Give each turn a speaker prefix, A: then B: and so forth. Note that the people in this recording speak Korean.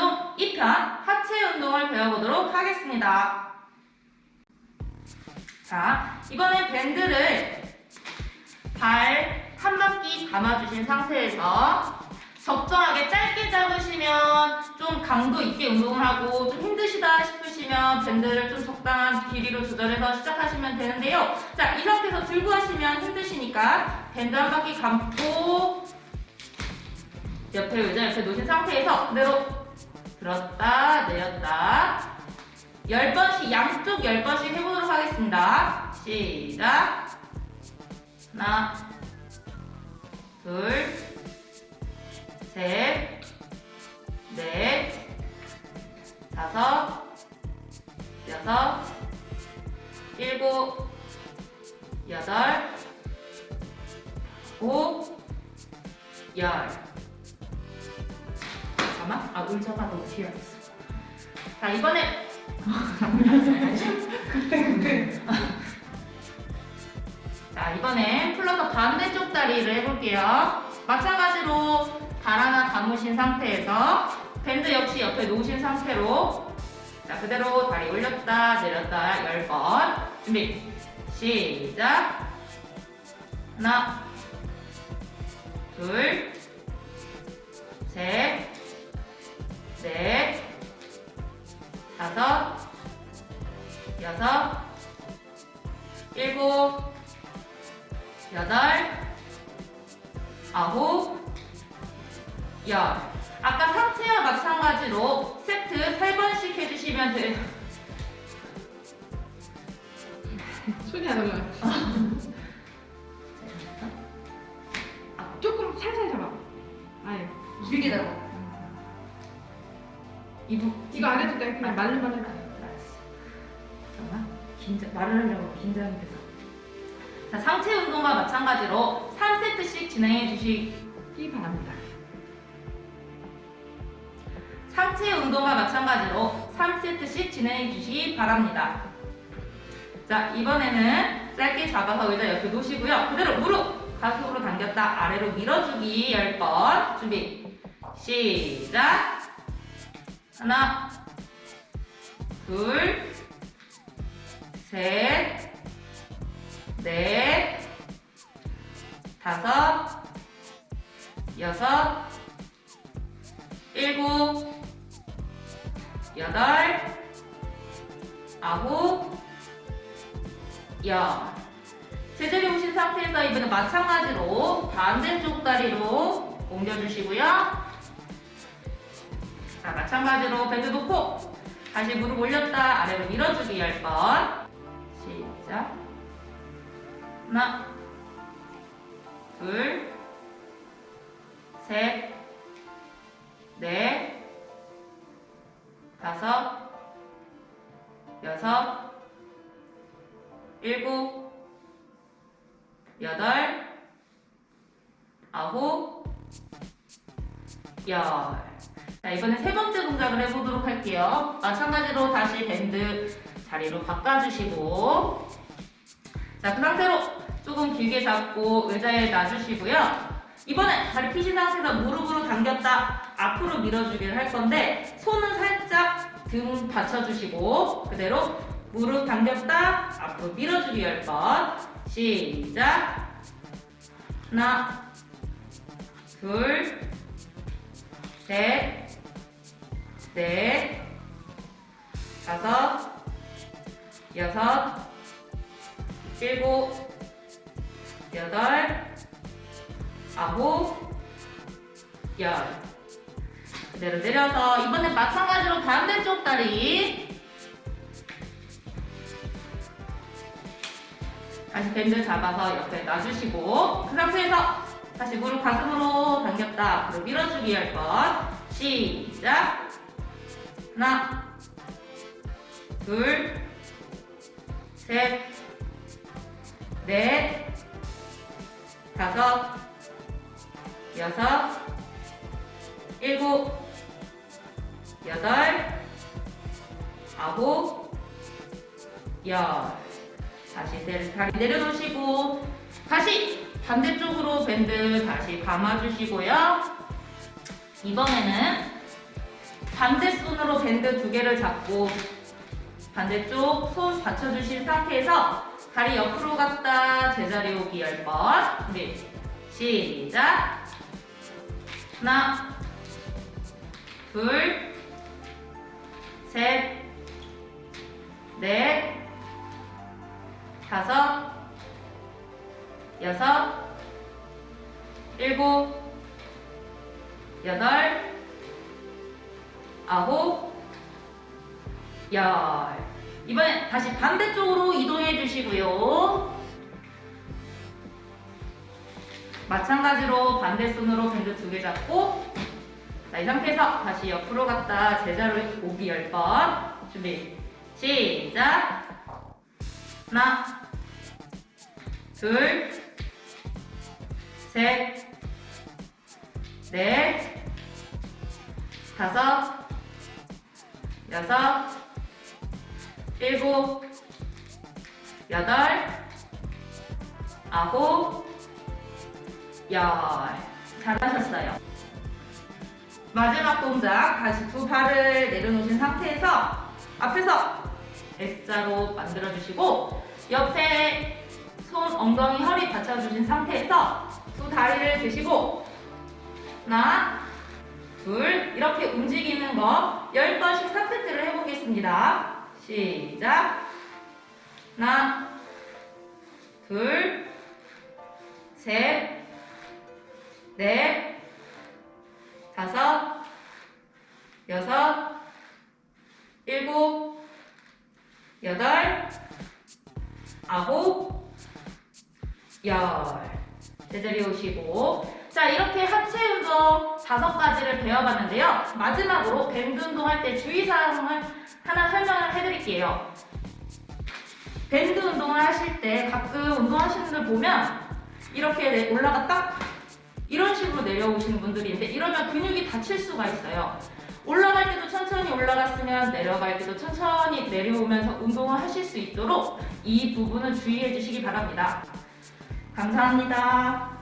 A: 운동 2편 하체 운동을 배워보도록 하겠습니다. 자, 이번엔 밴드를 발 한 바퀴 감아주신 상태에서 적정하게 짧게 잡으시면 좀 강도 있게 운동을 하고 좀 힘드시다 싶으시면 밴드를 좀 적당한 길이로 조절해서 시작하시면 되는데요. 자, 이 상태에서 들고 하시면 힘드시니까 밴드 한 바퀴 감고 옆에 의자 옆에 놓으신 상태에서 그대로 들었다 내렸다 10번씩 양쪽 10번씩 해보도록 하겠습니다. 시작 하나 둘 셋, 넷, 다섯, 여섯, 일곱, 여덟, 아홉, 열. 잠깐만. 아, 의자가 너무 있어. 자, 이번에. 자, 이번엔 플러서 반대쪽 다리를 해볼게요. 마찬가지로 발 하나 감으신 상태에서 밴드 역시 옆에 놓으신 상태로 자, 그대로 다리 올렸다 내렸다 10번. 준비. 시작. 하나, 둘, 셋, 넷, 다섯, 여섯, 일곱, 여덟, 아홉, 열. 아까 상체와 마찬가지로 세트 3번씩 해주시면 돼요.
B: 손이 안 올라요. 조금 살살 잡아. 아유.
A: 길게 잡아. 이부,
B: 이거 안 해도 돼. 그냥 말로만 돼.
A: 알았어. 잠깐만. 긴장, 말을 하려고 긴장이 돼서. 자, 상체 운동과 마찬가지로 3세트씩 진행해 주시기 바랍니다. 상체 운동과 마찬가지로 3세트씩 진행해 주시기 바랍니다. 자, 이번에는 짧게 잡아서 의자 옆에 놓으시고요. 그대로 무릎 가슴으로 당겼다 아래로 밀어주기 10번. 준비. 시작. 하나, 둘, 셋, 넷, 다섯, 여섯, 일곱, 여덟, 아홉, 열. 제자리 오신 상태에서 이번에 마찬가지로 반대쪽 다리로 옮겨주시고요. 자, 마찬가지로 밴드 놓고 다시 무릎 올렸다 아래로 밀어주기 10번. 시작. 하나, 둘, 셋, 넷, 다섯, 여섯, 일곱, 여덟, 아홉, 열. 자, 이번에 세 번째 동작을 해보도록 할게요. 마찬가지로 다시 밴드 자리로 바꿔주시고, 자, 그 상태로 조금 길게 잡고 의자에 놔주시고요. 이번에 다리 피신 상태에서 무릎으로 당겼다 앞으로 밀어주기를 할 건데, 손은 살짝 등 받쳐주시고, 그대로 무릎 당겼다 앞으로 밀어주기 10번. 시작. 하나, 둘, 셋, 넷, 다섯, 여섯, 일곱, 여덟, 아홉, 열. 그대로 내려서 이번엔 마찬가지로 반대쪽 다리. 다시 밴드 잡아서 옆에 놔주시고 그 상태에서 다시 무릎 가슴으로 당겼다. 앞으로 밀어주기 할 것. 시작. 하나, 둘, 셋, 넷, 다섯, 여섯, 일곱, 여덟, 아홉, 열. 다시 내- 다리 내려놓으시고 다시 반대쪽으로 밴드 다시 감아주시고요. 이번에는 반대손으로 밴드 두 개를 잡고 반대쪽 손 받쳐주신 상태에서 다리 옆으로 갔다 제자리 오기 10번. 준비 시작. 하나 둘 셋 넷 다섯 여섯 일곱 여덟 아홉 열. 이번엔 다시 반대쪽으로 이동해 주시고요. 마찬가지로 반대손으로 밴드 두 개 잡고 자, 이 상태에서 다시 옆으로 갔다 제자로 오기 10번. 준비 시작. 하나 둘 셋, 넷, 다섯, 여섯, 일곱, 여덟, 아홉, 열. 잘하셨어요. 마지막 동작, 다시 두 발을 내려놓으신 상태에서 앞에서 S자로 만들어주시고 옆에 손, 엉덩이, 허리 받쳐주신 상태에서 두 다리를 드시고 하나, 둘 이렇게 움직이는 거 10번씩 3세트를 해보겠습니다. 시작 하나, 둘, 셋, 넷, 다섯, 여섯, 일곱, 여덟, 아홉, 열. 제자리 오시고. 자, 이렇게 하체 운동 다섯 가지를 배워봤는데요. 마지막으로 밴드 운동할 때 주의사항을 하나 설명을 해드릴게요. 밴드 운동을 하실 때 가끔 운동하시는 분들 보면 이렇게 내- 올라갔다 이런 식으로 내려오시는 분들이 있는데 이러면 근육이 다칠 수가 있어요. 올라갈 때도 천천히 올라갔으면 내려갈 때도 천천히 내려오면서 운동을 하실 수 있도록 이 부분은 주의해 주시기 바랍니다. 감사합니다.